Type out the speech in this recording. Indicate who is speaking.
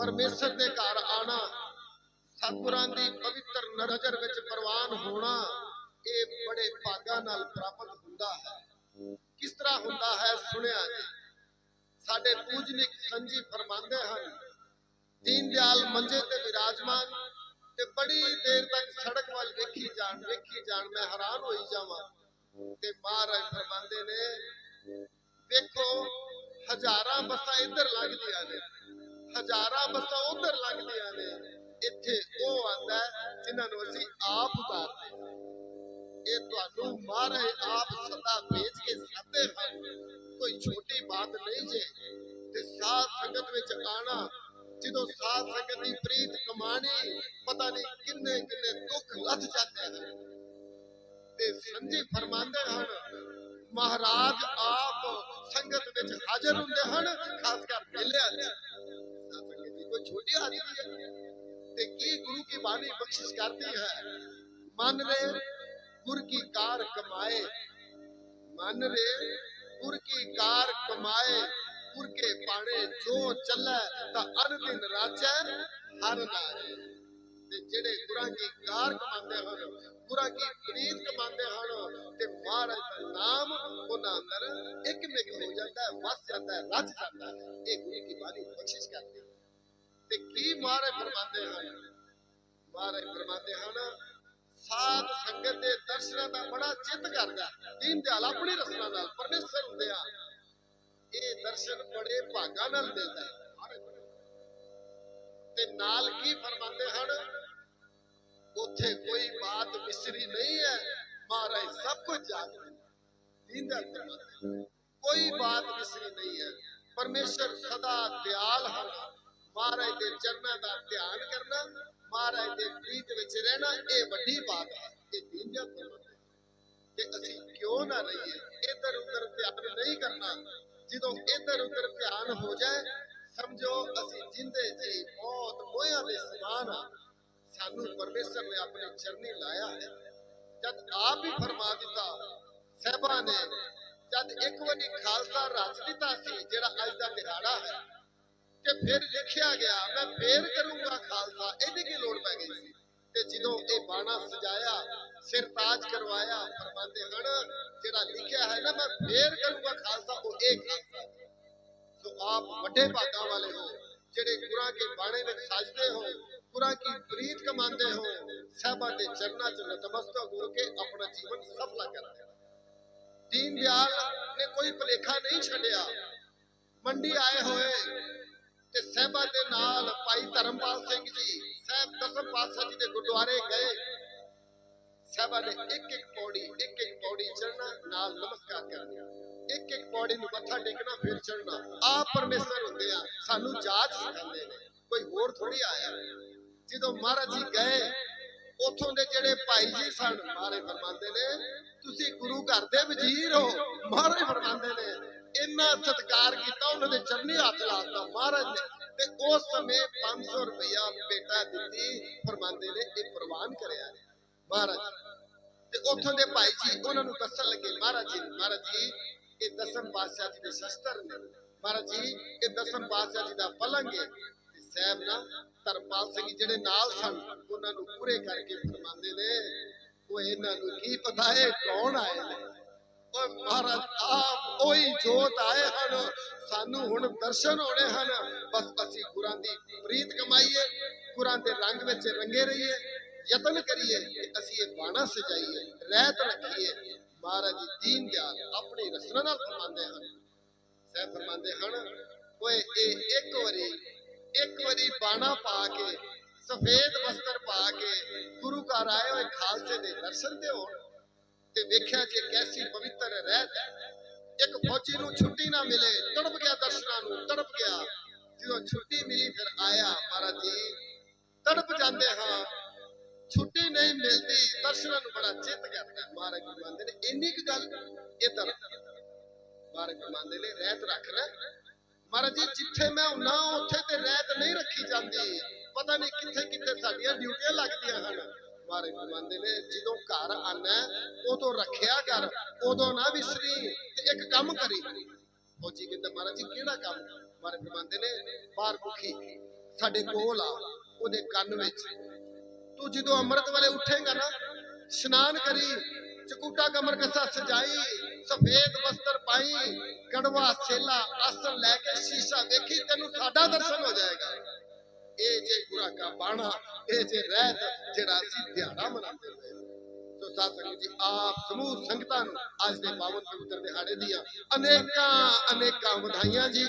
Speaker 1: ਪਰਮੇਸ਼ਰ ਦੇ ਘਰ ਆਣਾ, ਸਤਿਗੁਰਾਂ ਦੀ ਪਵਿੱਤਰ ਨਜ਼ਰ ਵਿੱਚ ਪ੍ਰਵਾਨ ਹੋਣਾ, ਇਹ ਬੜੇ ਭਾਗਾਂ ਨਾਲ ਪ੍ਰਾਪਤ ਹੁੰਦਾ ਹੈ। ਕਿਸ ਤਰ੍ਹਾਂ ਹੁੰਦਾ ਹੈ ਸੁਣਿਆ ਜੀ? ਸਾਡੇ ਪੂਜਨਿਕ ਸੰਜੀ ਫਰਮਾਉਂਦੇ ਹਨ, ਦੀਨ ਦਿਆਲ ਮੰਜੇ ਤੇ ਵਿਰਾਜਮਾਨ ਤੇ ਬੜੀ ਦੇਰ ਤੱਕ ਸੜਕ ਵੱਲ ਵੇਖੀ ਜਾਣ ਵੇਖੀ ਜਾਣ, ਮੈਂ ਹੈਰਾਨ ਹੋਈ ਜਾਵਾਂ। ਤੇ ਮਹਾਰਾਜ ਫਰਮਾਉਂਦੇ ਨੇ, ਵੇਖੋ, ਹਜ਼ਾਰਾਂ ਬੱਸਾਂ ਇੱਧਰ ਲੱਗਦੀਆਂ ਨੇ। ਹਜ਼ਾਰਾਂ ਬੱਸਾਂ ਉਧਰ ਲੱਗਦੀਆਂ ਨੇ। ਇੱਥੇ ਉਹ ਆਂਦਾ ਜਿਨ੍ਹਾਂ ਨੂੰ ਅਸੀਂ ਆਪ ਉਤਾਰਦੇ ਇਹ ਤੁਹਾਨੂੰ ਮਹਾਰਾਜ ਆਪ ਸਦਾ ਭੇਜ ਕੇ ਸਾਦੇ ਹਨ। ਕੋਈ ਛੋਟੀ ਬਾਤ ਨਹੀਂ ਜੇ ਤੇ ਸਾਧ ਸੰਗਤ ਵਿੱਚ ਆਣਾ ਜਦੋਂ ਸਾਧ ਸੰਗਤ ਦੀ ਪ੍ਰੀਤ ਕਮਾਣੀ, ਪਤਾ ਨਹੀਂ ਕਿੰਨੇ ਕਿੰਨੇ ਦੁੱਖ ਲੱਥ ਜਾਂਦੇ ਹਨ। ਤੇ ਸੰਜੀ ਫਰਮਾਉਂਦੇ ਹਨ, ਮਹਾਰਾਜ ਆਪ ਸੰਗਤ ਵਿੱਚ ਹਾਜ਼ਰ ਹੁੰਦੇ ਹਨ, ਖਾਸ ਕਰ ਮੇਲਿਆਂ 'ਚ। ਸੰਗਤ ਦੀ ਕੋਈ ਛੋਟੀ ਤੇ ਕੀ ਗੁਰੂ ਕੀ ਬਾਣੀ ਬਖਸ਼ਿਸ਼ ਕਰਦੀ ਹੈ ਮਨ ਰੇ ਗੁਰ ਕੀ ਕਾਰ ਕਮਾਏ ਮਨ ਰੇ ਗੁਰ ਕੀ ਕਾਰ ਕਮਾਏ ਗੁਰ ਕੇ ਪਾਣੇ ਜੋ ਚੱਲੈ ਤਾਂ ਅਨ ਦਿਨ ਰਾਜੈ ਹਰ ਨਾਰੇ ਤੇ ਜਿਹੜੇ ਗੁਰਾਂ ਕੀ ਕਾਰ ਕਮਾਉਂਦੇ ਹਨ ਗੁਰਾਂ ਕੀ ਪ੍ਰੀਤ ਕਮਾਉਂਦੇ ਹਨ ਤੇ ਮਹਾਰਾਜ ਦਾ ਨਾਮ ਉਹਨਾਂ ਅੰਦਰ ਇੱਕ ਮਿਕ ਹੋ ਜਾਂਦਾ ਹੈ ਵਸ ਜਾਂਦਾ ਹੈ ਰਚ ਜਾਂਦਾ ਹੈ ਇਹ ਗੁਰੂ ਕੀ ਬਾਣੀ ਬਖਸ਼ਿਸ਼ ਤੇ ਕੀ ਮਹਾਰਾਜ ਫਰਮਾਉਂਦੇ ਹਨ? ਮਹਾਰਾਜ ਫਰਮਾਉਂਦੇ ਹਨ, ਸਾਧ ਸੰਗਤ ਦੇ ਦਰਸ਼ਨਾਂ ਦਾ ਬੜਾ ਚਿੱਤ ਕਰਦਾ ਦੀਨ ਦਿਆਲ ਆਪਣੀ ਰਸਨਾ ਨਾਲ ਪਰਮੇਸ਼ਰ ਹੁੰਦੇ ਆ। ਇਹ ਦਰਸ਼ਨ ਬੜੇ ਭਾਗਾਂ ਨਾਲ ਮਿਲਦਾ ਤੇ ਨਾਲ ਕੀ ਫਰਮਾਉਂਦੇ ਹਨ? ਉੱਥੇ ਕੋਈ ਬਾਤ ਮਿਸਰੀ ਨਹੀਂ ਹੈ। ਮਹਾਰਾਜ ਸਭ ਕੁਝ ਜਾਣਦੇ ਨੇ। ਦੀਨ ਦਿਆਲ ਫਰਮਾਉਂਦੇ ਕੋਈ ਬਾਤ ਮਿਸਰੀ ਨਹੀਂ ਹੈ। ਪਰਮੇਸ਼ਰ ਸਦਾ ਦਿਆਲ ਹਨ। ਮਹਾਰਾਜ ਦੇ ਚਰਨਾਂ ਦਾ ਧਿਆਨ ਕਰਨਾ, ਮਹਾਰਾਜ ਦੇ ਪ੍ਰੀਤ ਵਿੱਚ ਰਹਿਣਾ, ਇਹ ਵੱਡੀ ਬਾਤ ਹੈ। ਇਹ ਦੀਨ ਦਿਆਲ ਫਰਮਾਉਂਦੇ ਕਿ ਅਸੀਂ ਕਿਉਂ ਨਾ ਰਹੀਏ? ਇੱਧਰ ਉੱਧਰ ਧਿਆਨ ਨਹੀਂ ਕਰਨਾ। ਜਦੋਂ ਇੱਧਰ ਉੱਧਰ ਧਿਆਨ ਹੋ ਜਾਏ, ਸਮਝੋ ਅਸੀਂ ਜਿੰਦੇ ਜੀ ਬਹੁਤ ਮੋਹਿਆਂ ਦੇ ਸਮਾਨ ਆ। ਸਾਨੂੰ ਪਰਮੇਸ਼ਰ ਨੇ ਆਪਣੇ ਚਰਨੀ ਲਾਇਆ ਹੈ। ਜਦ ਆਪ ਹੀ ਫਰਮਾ ਦਿੱਤਾ, ਸਹਿਬਾ ਨੇ, ਜਦ ਇੱਕ ਵਾਰੀ ਖਾਲਸਾ ਰਚ ਦਿੱਤਾ ਸੀ, ਜਿਹੜਾ ਅੱਜ ਦਾ ਦਿਹਾੜਾ ਹੈ ਤੇ ਫਿਰ ਲਿਖਿਆ ਗਿਆ ਮੈਂ ਫੇਰ ਕਰੂੰਗਾ ਖਾਲਸਾ ਇਹਦੀ ਕੀ ਲੋੜ ਪੈ ਗਈ ਸੀ ਤੇ ਜਦੋਂ ਇਹ ਬਾਣਾ ਸਜਾਇਆ ਸਿਰ ਤਾਜ ਕਰਵਾਇਆ ਫਰਮਾਉਂਦੇ ਹਨ ਜਿਹੜਾ ਲਿਖਿਆ ਹੈ ਨਾ ਮੈਂ ਫੇਰ ਕਰੂੰਗਾ ਖਾਲਸਾ ਉਹ ਇਹ ਖਾਲਸਾ ਸੋ ਆਪ ਵੱਡੇ ਭਾਗਾਂ ਵਾਲੇ ਹੋ ਜਿਹੜੇ ਗੁਰਾਂ ਕੇ ਬਾਣੇ ਵਿੱਚ ਸਜਦੇ ਹੋ ਗੁਰਾਂ ਕੀ ਪ੍ਰੀਤ ਕਮਾਉਂਦੇ ਹੋ ਸਹਿਬਾਂ ਦੇ ਚਰਨਾਂ 'ਚ ਨਤਮਸਤਕ ਹੋ ਕੇ ਆਪਣਾ ਜੀਵਨ ਸਫਲਾ ਕਰਦੇ ਹੋ ਦੀਨ ਦਿਆਲ ਨੇ ਕੋਈ ਭਲੇਖਾ ਨਹੀਂ ਛੱਡਿਆ ਮੰਡੀ ਆਏ ਹੋਏ ਤੇ ਸਹਿਬਾ ਦੇ ਨਾਲ ਭਾਈ ਧਰਮਪਾਲ ਸਿੰਘ ਜੀ, ਸਾਹਿਬ ਦਸਮ ਪਾਤਸ਼ਾਹ ਜੀ ਦੇ ਗੁਰਦੁਆਰੇ ਗਏ। ਸਹਿਬਾ ਨੇ ਇੱਕ ਇੱਕ ਪੌੜੀ ਇੱਕ ਇੱਕ ਪੌੜੀ ਚੜਨਾ ਨਾਲ ਨਮਸਕਾਰ ਕਰਨਾ। ਇੱਕ ਇੱਕ ਪੌੜੀ ਨੂੰ ਮੱਥਾ ਟੇਕਣਾ, ਫਿਰ ਚੜਨਾ ਆ ਪਰਮੇਸ਼ਰ ਹੁੰਦੇ ਆ, ਸਾਨੂੰ ਜਾਚ ਸਿਖਾਉਂਦੇ ਨੇ। ਕੋਈ ਹੋਰ ਥੋੜੀ ਆਇਆ। ਜਦੋਂ ਮਹਾਰਾਜ ਜੀ ਗਏ, ਉਥੋਂ ਦੇ ਜਿਹੜੇ ਭਾਈ ਜੀ ਸਨ ਮਹਾਰਾਜ ਫਰਮਾਉਂਦੇ ਨੇ, ਤੁਸੀਂ ਗੁਰੂ ਘਰ ਦੇ ਵਜ਼ੀਰ ਹੋ। ਮਹਾਰਾਜ ਇੰਨਾ ਸਤਿਕਾਰ ਕੀਤਾ, ਉਹਨਾਂ ਦੇ ਚਰਨੀ ਹੱਥ ਲਾਤਾ ਮਹਾਰਾਜ ਨੇ। ਤੇ ਉਸ ਸਮੇਂ 500 ਰੁਪਇਆ ਬੇਟਾ ਦਿੱਤੀ ਫਰਮਾਉਂਦੇ ਨੇ ਇਹ ਪ੍ਰਵਾਨ ਕਰਿਆ। ਮਹਾਰਾਜ, ਤੇ ਉੱਥੋਂ ਦੇ ਭਾਈ ਜੀ ਉਹਨਾਂ ਨੂੰ ਦੱਸਣ ਲੱਗੇ, ਮਹਾਰਾਜ ਜੀ ਮਹਾਰਾਜ ਜੀ, ਇਹ ਦਸਮ ਪਾਤਸ਼ਾਹ ਜੀ ਦੇ ਸ਼ਸਤਰ ਨੇ। ਮਹਾਰਾਜ ਜੀ, ਇਹ ਦਸਮ ਪਾਤਸ਼ਾਹ ਜੀ ਦਾ ਪਲੰਗ ਹੈ। ਤੇ ਸਾਹਿਬ ਨਾ ਧਰਮਪਾਲ ਸਿੰਘ ਜਿਹੜੇ ਨਾਲ ਸਨ, ਉਹਨਾਂ ਨੂੰ ਪੂਰੇ ਕਰਕੇ ਫਰਮਾਉਂਦੇ ਨੇ, ਉਹ ਇਹਨਾਂ ਨੂੰ ਕੀ ਪਤਾ ਹੈ ਕੌਣ ਆਏ ਨੇ? ਓਏ ਮਹਾਰਾਜ, ਆਪ ਉਹੀ ਜੋਤ ਆਏ ਹਨ। ਸਾਨੂੰ ਹੁਣ ਦਰਸ਼ਨ ਹੋਣੇ ਹਨ। ਬਸ ਅਸੀਂ ਗੁਰਾਂ ਦੀ ਪ੍ਰੀਤ ਕਮਾਈਏ, ਗੁਰਾਂ ਦੇ ਰੰਗ ਵਿੱਚ ਰੰਗੇ ਰਹੀਏ, ਯਤਨ ਕਰੀਏ ਕਿ ਅਸੀਂ ਇਹ ਬਾਣਾ ਸਜਾਈਏ, ਰਹਿਤ ਰੱਖੀਏ। ਮਹਾਰਾਜ ਜੀ, ਦੀਨ ਦਿਆਲ ਆਪਣੀ ਰਸਨਾ ਨਾਲ ਫਰਮਾਉਂਦੇ ਹਨ। ਸਹਿਬ ਫਰਮਾਉਂਦੇ ਹਨ, ਓਏ ਇਹ ਇੱਕ ਵਾਰੀ ਇੱਕ ਵਾਰੀ ਬਾਣਾ ਪਾ ਕੇ, ਸਫੇਦ ਵਸਤਰ ਪਾ ਕੇ ਗੁਰੂ ਘਰ ਆਏ ਹੋਏ ਖਾਲਸੇ ਦੇ ਦਰਸ਼ਨ ਤੇ ਹੋਣ। ਤੇ ਵੇਖਿਆ ਜੇ ਕੈਸੀ ਪਵਿੱਤਰ ਰਹਿਤ ਇੱਕ ਫੌਜੀ ਨੂੰ ਛੁੱਟੀ ਨਾ ਮਿਲੇ, ਤੜਪ ਗਿਆ ਦਰਸ਼ਨਾਂ ਨੂੰ, ਤੜਪ ਗਿਆ। ਜਦੋਂ ਛੁੱਟੀ ਮਿਲੀ, ਫਿਰ ਆਇਆ ਮਹਾਰਾਜ ਜੀ। ਤੜਪ ਜਾਂਦੇ ਹਾਂ। ਛੁੱਟੀ ਨਹੀਂ ਮਿਲਦੀ, ਦਰਸ਼ਨਾਂ ਨੂੰ ਬੜਾ ਚਿੱਤ ਕਰਦਾ। ਮਹਾਰਾਜ ਜੀ ਮੰਨਦੇ ਨੇ, ਇੰਨੀ ਕੁ ਗੱਲ ਇਹ ਇਧਰ ਮਹਾਰਾਜ ਜੀ ਮੰਨਦੇ ਨੇ, ਰਹਿਤ ਰੱਖ ਲੈ। ਮਹਾਰਾਜ ਜੀ, ਜਿੱਥੇ ਮੈਂ ਹੁੰਨਾ, ਉੱਥੇ ਤੇ ਰਹਿਤ ਨਹੀਂ ਰੱਖੀ ਜਾਂਦੀ। ਪਤਾ ਨਹੀਂ ਕਿੱਥੇ ਕਿੱਥੇ ਸਾਡੀਆਂ ਡਿਊਟੀਆਂ ਲੱਗਦੀਆਂ ਹਨ। ਮਹਾਰਾਜ ਫਰਮਾਉਂਦੇ ਨੇ, ਜਦੋਂ ਘਰ ਆਣਾ ਉਦੋਂ ਰੱਖਿਆ ਕਰ, ਉਦੋਂ ਨਾ ਵਿਸਰੀ ਤੇ ਇੱਕ ਕੰਮ ਕਰੀ। ਫੌਜੀ ਕਹਿੰਦਾ, ਮਹਾਰਾਜ ਜੀ, ਕਿਹੜਾ ਕੰਮ ਮਹਾਰਾਜ ਫਰਮਾਉਂਦੇ ਨੇ? ਬਾਹਰ ਭੁੱਖੀ, ਸਾਡੇ ਕੋਲ ਆ, ਉਹਦੇ ਕੰਨ ਵਿੱਚ। ਤੂੰ ਜਦੋਂ ਅੰਮ੍ਰਿਤ ਵਾਲੇ ਉੱਠੇਗਾ ਨਾ, ਇਸ਼ਨਾਨ ਕਰੀ, ਚਕੂਟਾ ਕਮਰ ਕੱਸਾ ਸਜਾਈ, ਸਫੇਦ ਵਸਤਰ ਪਾਈ, ਕੜਵਾ ਸੇਲਾ, ਆਸਣ ਲੈ ਕੇ ਸ਼ੀਸ਼ਾ ਵੇਖੀ, ਤੈਨੂੰ ਸਾਡਾ ਦਰਸ਼ਨ ਹੋ ਜਾਏਗਾ। ਇਹ ਜੇ ਗੁਰਾ ਬਾਣਾ ਇਹ ਜੇ ਰਹਿਤ ਜਿਹੜਾ ਅਸੀਂ ਦਿਹਾੜਾ ਮਨਾਉਂਦੇ ਰਹੇ। ਸੋ ਸਾਧ ਸੰਗਤ ਜੀ, ਆਪ ਸਮੂਹ ਸੰਗਤਾਂ ਨੂੰ ਅੱਜ ਦੇ ਪਾਵਨ ਪਵਿੱਤਰ ਦਿਹਾੜੇ ਦੀਆਂ ਅਨੇਕਾਂ ਅਨੇਕਾਂ ਵਧਾਈਆਂ ਜੀ।